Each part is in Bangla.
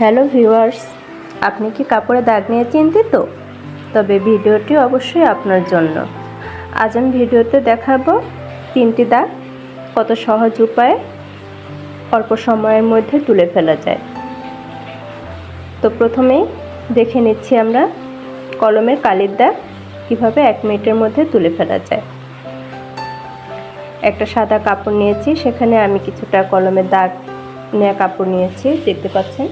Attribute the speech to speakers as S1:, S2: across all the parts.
S1: হ্যালো ভিউয়ার্স, আপনি কি কাপড়ে দাগ নিয়ে চিন্তিত? তবে ভিডিওটি অবশ্যই আপনার জন্য। আজ আমি ভিডিওতে দেখাবো তিনটি দাগ কত সহজ উপায়ে অল্প সময়ের মধ্যে তুলে ফেলা যায়। তো প্রথমেই দেখে নিচ্ছি আমরা কলমের কালির দাগ কীভাবে এক মিনিটের মধ্যে তুলে ফেলা যায়। একটা সাদা কাপড় নিয়েছি, সেখানে আমি কিছুটা কলমের দাগ নেওয়া কাপড় নিয়েছি, দেখতে পাচ্ছেন?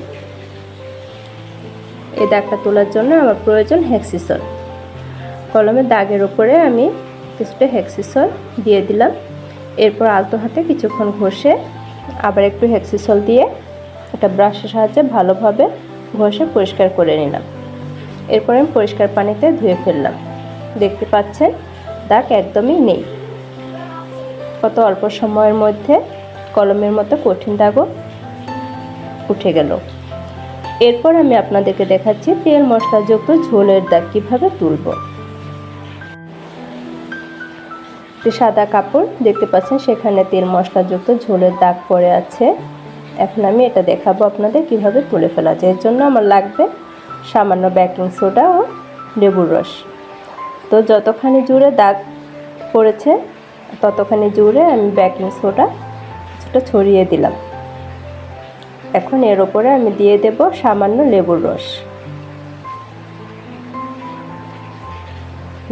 S1: এই দাগটা তোলার জন্য আমার প্রয়োজন হেক্সিসল কলমের দাগের ওপরে আমি কিছুটা হেক্সিসল দিয়ে দিলাম। এরপর আলতো হাতে কিছুক্ষণ ঘষে আবার একটু হেক্সিসল দিয়ে একটা ব্রাশের সাহায্যে ভালোভাবে ঘষে পরিষ্কার করে নিলাম। এরপর আমি পরিষ্কার পানিতে ধুয়ে ফেললাম। দেখতে পাচ্ছেন, দাগ একদমই নেই। কত অল্প সময়ের মধ্যে কলমের মতো কঠিন দাগও উঠে গেল। এরপর আমি আপনাদেরকে দেখাচ্ছি তেল মশলাযুক্ত ঝোলের দাগ কীভাবে তুলব। সাদা কাপড়, দেখতে পাচ্ছেন সেখানে তেল মশলাযুক্ত ঝোলের দাগ পড়ে আছে। এখন আমি এটা দেখাবো আপনাদের কীভাবে তুলে ফেলা যায়। এর জন্য আমার লাগবে সামান্য বেকিং সোডা ও লেবুর রস। তো যতখানি জুড়ে দাগ পড়েছে, ততখানি জুড়ে আমি বেকিং সোডা কিছুটা ছড়িয়ে দিলাম। এখন এর ওপরে আমি দিয়ে দেব সামান্য লেবুর রস।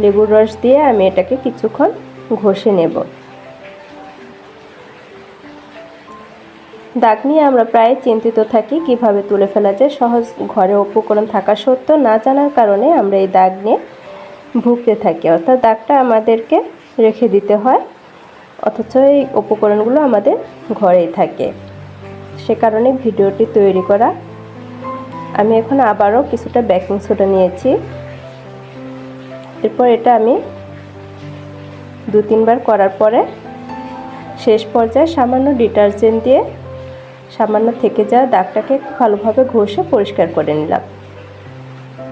S1: লেবুর রস দিয়ে আমি এটাকে কিছুক্ষণ ঘষে নেব। দাগ নিয়ে আমরা প্রায় চিন্তিত থাকি কীভাবে তুলে ফেলা যায়, সহজ ঘরে উপকরণ থাকা সত্ত্বেও না জানার কারণে আমরা এই দাগ নিয়ে ভুগতে থাকি। অর্থাৎ দাগটা আমাদেরকে রেখে দিতে হয়, অথচ এই উপকরণগুলো আমাদের ঘরেই থাকে। সে কারণে ভিডিওটি তৈরি করা। আমি এখন আবারও কিছুটা বেকিং সোডা নিয়েছি। এরপর এটা আমি দু তিনবার করার পরে শেষ পর্যায়ে সামান্য ডিটারজেন্ট দিয়ে সামান্য থেকে যাওয়া দাগটাকে ভালোভাবে ঘষে পরিষ্কার করে নিলাম।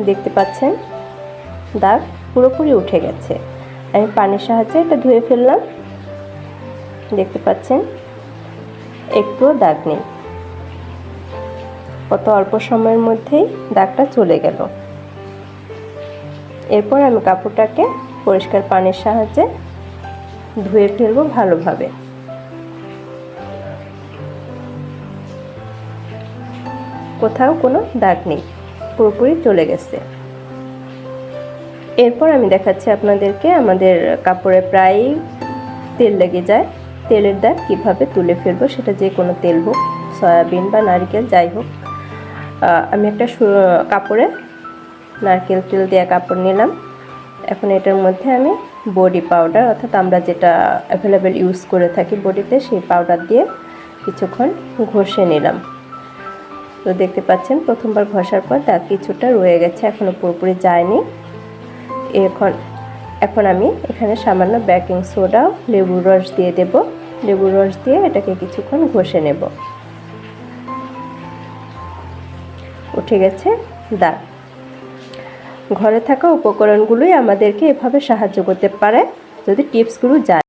S1: দেখতে পাচ্ছেন? দাগ পুরোপুরি উঠে গেছে। আমি পানির সাহায্যে এটা ধুয়ে ফেললাম। দেখতে পাচ্ছেন? একটুও দাগ নেই। কত অল্প সময়ের মধ্যেই দাগটা চলে গেল। এরপর আমি কাপড়টাকে পরিষ্কার পানির সাহায্যে ধুয়ে ফেলব ভালোভাবে। কোথাও কোনো দাগ নেই, পুরোপুরি চলে গেছে। এরপর আমি দেখাচ্ছি আপনাদেরকে আমাদের কাপড়ে প্রায় তেল লেগে যায়। তেলের দাগ কীভাবে তুলে ফেলব সেটা যে কোনো তেল হোক, সয়াবিন বা নারকেল, যাই হোক আমি একটা কাপড়ে নারকেল তেল দেওয়া কাপড় নিলাম। এখন এটার মধ্যে আমি বডি পাউডার অর্থাৎ আমরা যেটা অ্যাভেলেবেল ইউজ করে থাকি বডিতে, সেই পাউডার দিয়ে কিছুক্ষণ ঘষে নিলাম। তো দেখতে পাচ্ছেন, প্রথমবার ঘষার পর দাগ কিছুটা রয়ে গেছে এখনও পুরোপুরি যায়নি। এখন এখন আমি এখানে সামান্য বেকিং সোডা লেবুর রস দিয়ে দেব। লেবুর রস দিয়ে এটাকে কিছুক্ষণ ঘষে নেব। উঠে গেছে। দাগ ঘরে থাকা উপকরণগুলোই আমাদেরকে এভাবে সাহায্য করতে পারে যদি টিপসগুলো জানে।